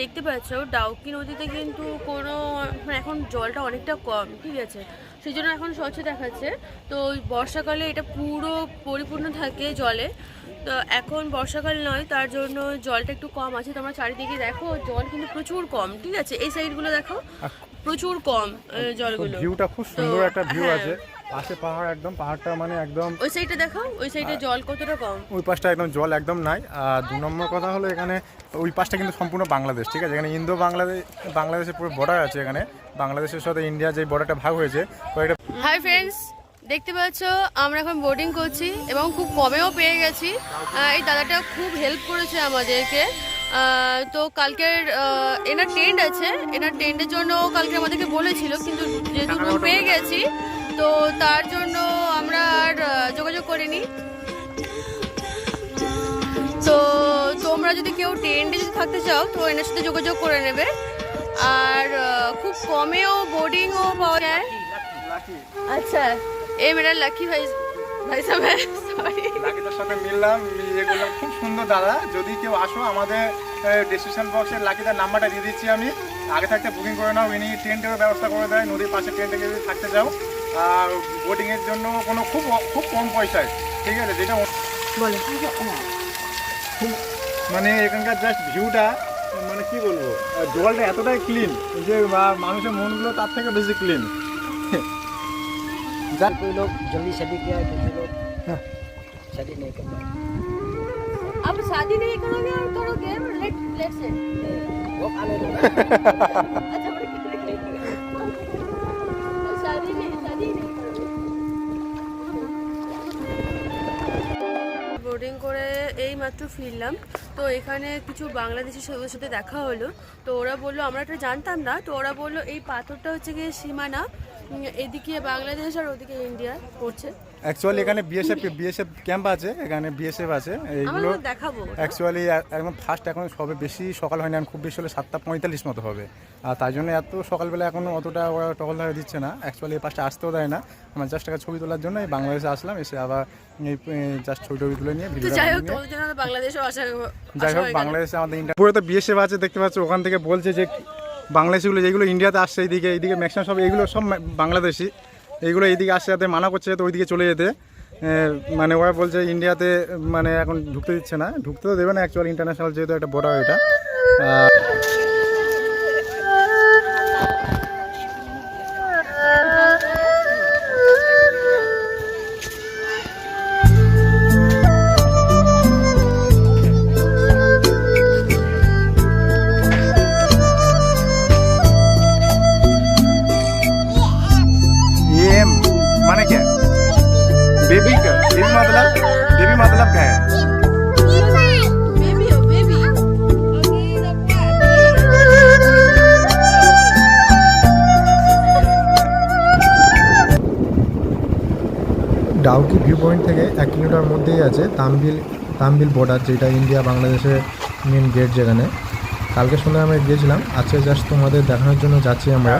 দেখতে পাচ্ছ ডাউকি নদীতে কিন্তু কোনো মানে এখন জলটা অনেকটা কম ঠিক আছে? সেই জন্য এখন স্বচ্ছ দেখাচ্ছে। তো বর্ষাকালে এটা পুরো পরিপূর্ণ থাকে জলে। তো এখন বর্ষাকাল নয় তার জন্য জলটা একটু কম আছে। তোমরা চারিদিকে দেখো জল কিন্তু প্রচুর কম ঠিক আছে? এই সাইডগুলো দেখো প্রচুর কম জলগুলো। ভিউটা খুব সুন্দর একটা ভিউ হ্যাঁ। আছে। পাশে পাহাড় একদম পাহাড়টা মানে একদম ওই সাইডটা দেখো ওই সাইডে জল কতটা কম? ওই পাশটা একদম জল একদম নাই। আর দু নম্বর কথা হলো এখানে ওই পাশটা কিন্তু সম্পূর্ণ বাংলাদেশ ঠিক আছে? এখানে ইন্দো বাংলাদেশ বাংলাদেশের পুরো বর্ডার আছে এখানে। বাংলাদেশের সাথে ইন্ডিয়া যে বর্ডারটা ভাগ হয়েছে তো এটা হাই ফ্রেন্ডস দেখতে পাচ্ছ আমরা এখন বোটিং করছি এবং খুব কমেও পেয়ে গেছি। এই দাদাটা খুব হেল্প করেছে আমাদেরকে। তো কালকের এনার টেন্ট আছে। এনার টেন্টের জন্য কালকে আমাদেরকে বলেছিল কিন্তু যেহেতু পেয়ে গেছি তো তার জন্য আমরা আর যোগাযোগ করিনি। তো তোমরা যদি কেউ টেন্টে যদি থাকতে চাও তো এনার সাথে যোগাযোগ করে নেবে। আর খুব কমেও বোর্ডিংও পাওয়া যায়। আচ্ছা। এই মেয়েরা লাকি ভাই ভাই সাহেব সরি লাকিদের সাথে মিললাম ইয়ে করলাম। খুব সুন্দর দাদা। যদি কেউ আসো আমাদের ডিসক্রিপশন বক্সে লাকিদার নাম্বারটা দিয়ে দিচ্ছি আমি। আগে থাকতে বুকিং করে নাও। ইনি টেন্টেরও ব্যবস্থা করে দেয়। নদীর পাশে টেন্টে যদি থাকতে চাও। আর বোটিংয়ের জন্য কোনো খুব খুব কম পয়সায় ঠিক আছে যেটা बोलो মানে এখানকার জাস্ট ভিউটা মানে কি বলবো আহ, জলটা এতটাই ক্লিন যে আহ, মানুষের মনগুলো তার থেকে বেশি ক্লিন जब कोई लोग जल्दी शादी किया है किसी लोग हाँ। शादी नहीं करता अब शादी नहीं करोगे और करोगे लेट लेट से वो खाने दो अच्छा বোর্ডিং করে এই মাত্র ফিরলাম। তো এখানে কিছু বাংলাদেশি সবার সাথে দেখা হলো। তো ওরা বলল, আমরা এটা জানতাম না। তো ওরা বলল, এই পাথরটা হচ্ছে গিয়ে সীমানা। এদিকে বাংলাদেশ আর ওদিকে ইন্ডিয়া পড়ছে অ্যাকচুয়ালি এখানে বিএসএফ বিএসএফ ক্যাম্প আছে এখানে বিএসএফ আছে। এইগুলো দেখাবো। অ্যাকচুয়ালি একদম ফার্স্ট এখন সবে বেশি সকাল হয়নি এখন খুব বেশি হলে সাতটা পঁয়তাল্লিশ মতো হবে। আর তাই জন্য এত সকালবেলা এখনও অতটা ওরা টহল ধরে দিচ্ছে না। অ্যাকচুয়ালি এই পাশটা আসতেও দেয় না। আমার জাস্ট একটা ছবি তোলার জন্য এই বাংলাদেশে আসলাম এসে আবার এই জাস্ট ছবি টবি তুলে নিয়ে ভিডিও যাই হোক আসা যাই হোক বাংলাদেশে আমাদের ইন্ডিয়া পুরো তো বিএসএফ আছে দেখতে পাচ্ছ ওখান থেকে বলছে যে বাংলাদেশিগুলো যেগুলো ইন্ডিয়াতে আসছে, এইদিকে এইদিকে ম্যাক্সিমাম সব এইগুলো সব বাংলাদেশি। এইগুলো এইদিকে আসছে যাতে মানা করছে তো ওইদিকে চলে যেতে। মানে ওরা বলছে ইন্ডিয়াতে মানে এখন ঢুকতে দিচ্ছে না। ঢুকতে তো দেবে না অ্যাকচুয়ালি ইন্টারন্যাশনাল যেহেতু একটা বড় এটা গোলাপ খায় oh, ডাউকি ভিউ পয়েন্ট থেকে এক কিলোমিটার মধ্যেই আছে তামবিল তামবিল বর্ডার যেটা ইন্ডিয়া বাংলাদেশের মেন গেট যেখানে। কালকে সন্ধ্যায় আমরা গিয়েছিলাম আজকে জাস্ট তোমাদের দেখানোর জন্য যাচ্ছি আমরা।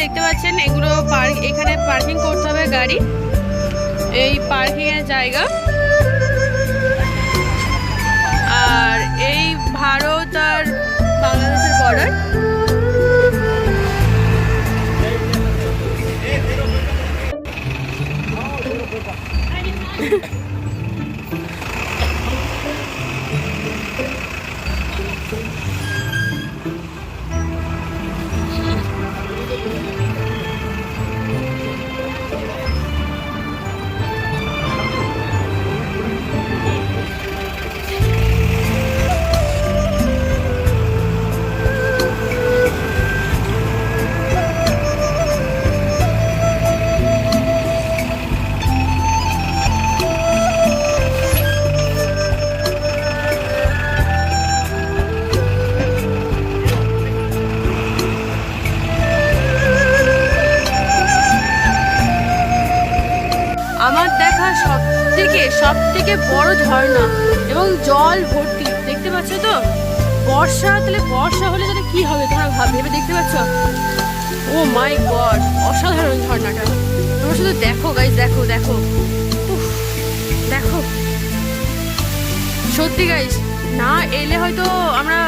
দেখতে পাচ্ছেন এগুলো পার্ক এখানে পার্কিং করতে হবে গাড়ি। এই পার্কিংয়ের জায়গা। সব থেকে বড় ঝর্ণা এবং জল ভর্তি। দেখতে পাচ্ছ তো? বর্ষা, তাহলে বর্ষা হলে তাহলে কি হবে? তোমরা ভাব ভেবে দেখতে পাচ্ছ? ও মাই গড, অসাধারণ ঝর্ণাটা। তোমরা শুধু দেখো গাইজ দেখো দেখো। দেখো। সত্যি গাইস না এলে হয়তো আমরা